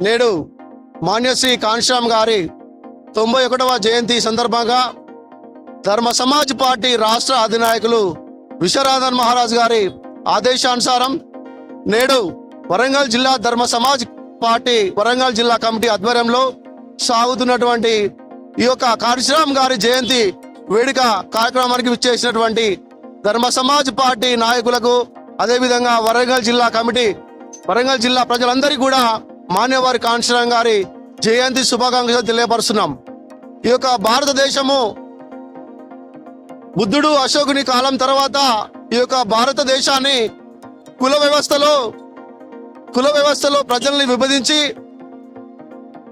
నేడు మాన్యశ్రీ కాన్శ్యామ్ గారి తొంభై ఒకటవ జయంతి సందర్భంగా ధర్మ సమాజ్ పార్టీ రాష్ట్ర అధినాయకులు విశ్వరాధన్ మహారాజ్ గారి ఆదేశానుసారం నేడు వరంగల్ జిల్లా ధర్మ సమాజ్ పార్టీ వరంగల్ జిల్లా కమిటీ ఆధ్వర్యంలో సాగుతున్నటువంటి ఈ యొక్క కాళీశ్రామ్ గారి జయంతి వేడుక కార్యక్రమానికి విచ్చేసినటువంటి ధర్మ సమాజ్ పార్టీ నాయకులకు అదేవిధంగా వరంగల్ జిల్లా కమిటీ వరంగల్ జిల్లా ప్రజలందరికీ కూడా మాన్యవారి కాళీశ్రామ్ గారి జయంతి శుభాకాంక్షలు తెలియపరుస్తున్నాం. ఈ యొక్క భారతదేశము బుద్ధుడు అశోకుని కాలం తర్వాత ఈ యొక్క భారతదేశాన్ని కుల వ్యవస్థలో కుల వ్యవస్థలో ప్రజల్ని విభజించి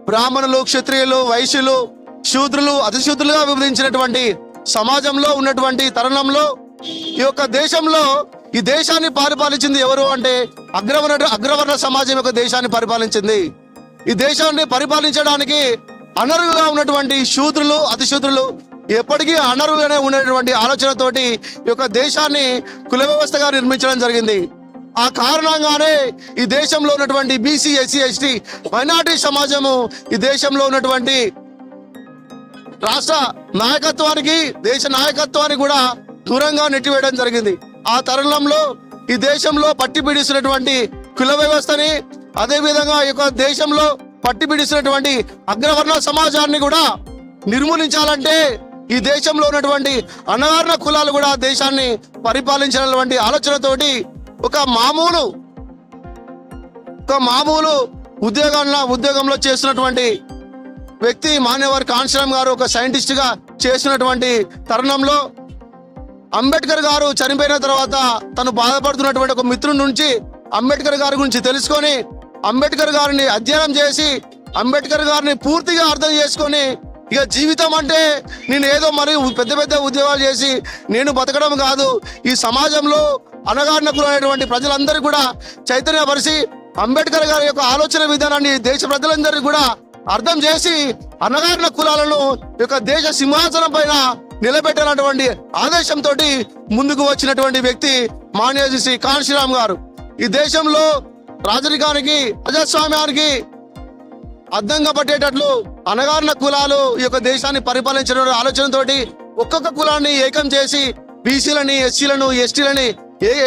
బ్రాహ్మణులు క్షత్రియులు వైశ్యులు శూద్రులు అతిశూద్రులుగా విభజించినటువంటి సమాజంలో ఉన్నటువంటి తరుణంలో ఈ యొక్క దేశంలో ఈ దేశాన్ని పరిపాలించింది ఎవరు అంటే అగ్రవర్ణ అగ్రవర్ణ సమాజం యొక్క దేశాన్ని పరిపాలించింది. ఈ దేశాన్ని పరిపాలించడానికి అనర్హులుగా ఉన్నటువంటి శూద్రులు అతిశూద్రులు ఎప్పటికీ అనర్హులనే ఉండేటువంటి ఆలోచనతోటి ఈ యొక్క దేశాన్ని కుల వ్యవస్థగా నిర్మించడం జరిగింది. ఆ కారణంగానే ఈ దేశంలో ఉన్నటువంటి బీసీ ఎస్సీ ఎస్టీ మైనార్టీ సమాజము ఈ దేశంలో ఉన్నటువంటి రాష్ట్ర నాయకత్వానికి దేశ నాయకత్వానికి కూడా దూరంగా నెట్టివేయడం జరిగింది. ఆ తరుణంలో ఈ దేశంలో పట్టి పీడిస్తున్నటువంటి కుల వ్యవస్థని అదే విధంగా ఈ యొక్క దేశంలో పట్టి పీడిస్తున్నటువంటి అగ్రవర్ణ సమాజాన్ని కూడా నిర్మూలించాలంటే ఈ దేశంలో ఉన్నటువంటి అనగారిన కులాలు కూడా దేశాన్ని పరిపాలించినటువంటి ఆలోచనతోటి ఒక మామూలు ఒక మామూలు ఉద్యోగంలో ఉద్యోగంలో చేస్తున్నటువంటి వ్యక్తి మాన్యవర్ కాన్శ్రామ్ గారు ఒక సైంటిస్ట్గా చేసినటువంటి తరుణంలో అంబేద్కర్ గారు చనిపోయిన తర్వాత తను బాధపడుతున్నటువంటి ఒక మిత్రుడి నుంచి అంబేద్కర్ గారి గురించి తెలుసుకొని అంబేద్కర్ గారిని అధ్యయనం చేసి అంబేద్కర్ గారిని పూర్తిగా అర్థం చేసుకొని ఇక జీవితం అంటే నేను ఏదో మరి పెద్ద పెద్ద ఉద్యోగాలు చేసి నేను బతకడం కాదు. ఈ సమాజంలో అనగారిన కులైనటువంటి ప్రజలందరూ కూడా చైతన్యపరిచి అంబేద్కర్ గారి యొక్క ఆలోచన విధానాన్ని దేశ ప్రజలందరికీ కూడా అర్థం చేసి అనగారిన కులాలను యొక్క దేశ సింహాసనం పైన నిలబెట్టినటువంటి ఆదేశంతో ముందుకు వచ్చినటువంటి వ్యక్తి మాన్యాజీ శ్రీ కాన్శీరామ్ గారు. ఈ దేశంలో రాజరికానికి ప్రజాస్వామ్యానికి అద్దంగా పట్టేటట్లు అనగారిన కులాలు ఈ యొక్క దేశాన్ని పరిపాలించిన ఆలోచనతోటి ఒక్కొక్క కులాన్ని ఏకం చేసి బీసీలని ఎస్సీలను ఎస్టీలని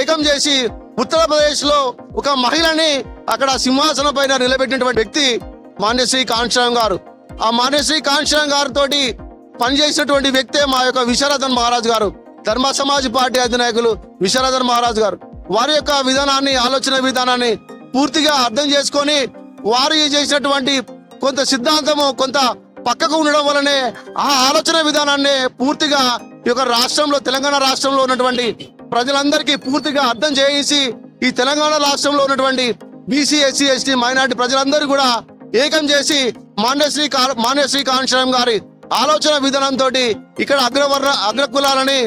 ఏకం చేసి ఉత్తరప్రదేశ్లో ఒక మహిళని అక్కడ సింహాసనం పైన నిలబెట్టినటువంటి వ్యక్తి మాన్యశ్రీ కాంక్షరామ్ గారు. ఆ మాన్యశ్రీ కాంక్షరామ్ గారితో పనిచేసినటువంటి వ్యక్తే మా యొక్క విశ్వరథన్ మహారాజ్ గారు ధర్మ సమాజ్ పార్టీ అధినాయకులు విశ్వరథన్ మహారాజ్ గారు. వారి యొక్క విధానాన్ని ఆలోచన విధానాన్ని పూర్తిగా అర్థం చేసుకొని వారు చేసినటువంటి కొంత సిద్ధాంతము కొంత పక్కకు ఉండడం వల్లనే ఆ ఆలోచన విధానాన్ని పూర్తిగా ఈ యొక్క రాష్ట్రంలో తెలంగాణ రాష్ట్రంలో ఉన్నటువంటి ప్రజలందరికీ పూర్తిగా అర్థం చేసి ఈ తెలంగాణ రాష్ట్రంలో ఉన్నటువంటి బీసీ ఎస్సీ ఎస్టీ మైనార్టీ ప్రజలందరూ కూడా ఏకం చేసి మాన్యశ్రీ కా- మాన్యశ్రీ కాంక్షరం గారి ఆలోచన విధానంతో ఇక్కడ అగ్రవర్ణ అగ్ర కులాలని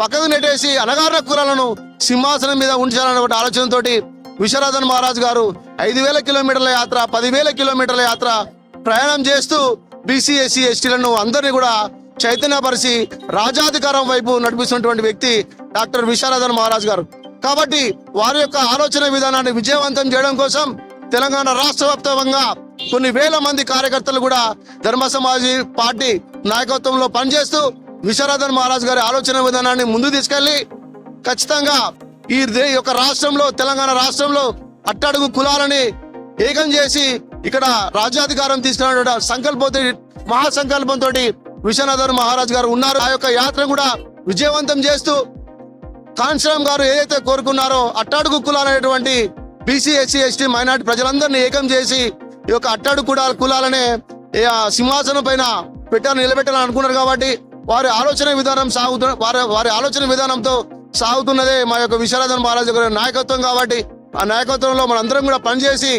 పక్కకు నెట్టేసి అనగారిన కులాలను సింహాసనం మీద ఉంచాలన్నటువంటి ఆలోచనతోటి విశ్వనాథన్ మహారాజ్ గారు ఐదు వేల కిలోమీటర్ల యాత్ర పదివేల కిలోమీటర్ల యాత్ర ప్రయాణం చేస్తూ బీసీ ఎస్సీ ఎస్టీలను అందరినీ కూడా చైతన్యపరిచి రాజాధికారం వైపు నడిపిస్తున్నటువంటి వ్యక్తి డాక్టర్ విశ్వనాథన్ మహారాజ్ గారు. కాబట్టి వారి యొక్క ఆలోచన విధానాన్ని విజయవంతం చేయడం కోసం తెలంగాణ రాష్ట్ర వ్యాప్తంగా కొన్ని వేల మంది కార్యకర్తలు కూడా ధర్మ సమాజీ పార్టీ నాయకత్వంలో పనిచేస్తూ విశ్వనాథన్ మహారాజ్ గారి ఆలోచన విధానాన్ని ముందు తీసుకెళ్ళి ఖచ్చితంగా ఈ దే- యొక్క రాష్ట్రంలో తెలంగాణ రాష్ట్రంలో అట్టడుగు కులాలని ఏకం చేసి ఇక్కడ రాజ్యాధికారం తీసుకున్న సంకల్పంతో మహాసంకల్పంతో విశ్వనాథన్ మహారాజ్ గారు ఉన్నారు. ఆ యొక్క యాత్ర కూడా విజయవంతం చేస్తూ కాన్శ్రామ్ గారు ఏదైతే కోరుకున్నారో అట్టాడుగు కులాలనేటువంటి బీసీ ఎస్సీ ఎస్టీ మైనార్టీ ప్రజలందరినీ ఏకం చేసి ఈ యొక్క అట్టాడు కూడా కులాలనే ఆ సింహాసనం పైన పెట్టాలని నిలబెట్టాలని అనుకున్నారు కాబట్టి వారి ఆలోచన విధానం సాగుతున్న వారి వారి ఆలోచన విధానంతో సాగుతున్నదే మా యొక్క విశ్వనాథన్ మహారాజు గారి నాయకత్వం కాబట్టి ఆ నాయకత్వంలో మనందరం కూడా పనిచేసి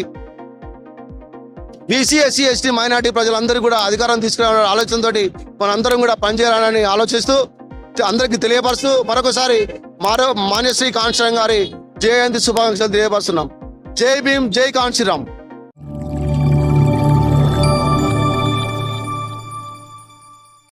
బీసీ ఎస్సీ ఎస్టీ మైనార్టీ ప్రజలందరూ కూడా అధికారం తీసుకురావాలనే ఆలోచనతోటి మనందరం కూడా పనిచేయాలని ఆలోచిస్తూ అందరికీ తెలియపరుస్తూ మరొకసారి మరో మాన్యశ్రీ కాంశీరామ్ గారి జయంతి శుభాకాంక్షలు తెలియపరుస్తున్నాం. జై భీమ్ జై కాంశీరామ్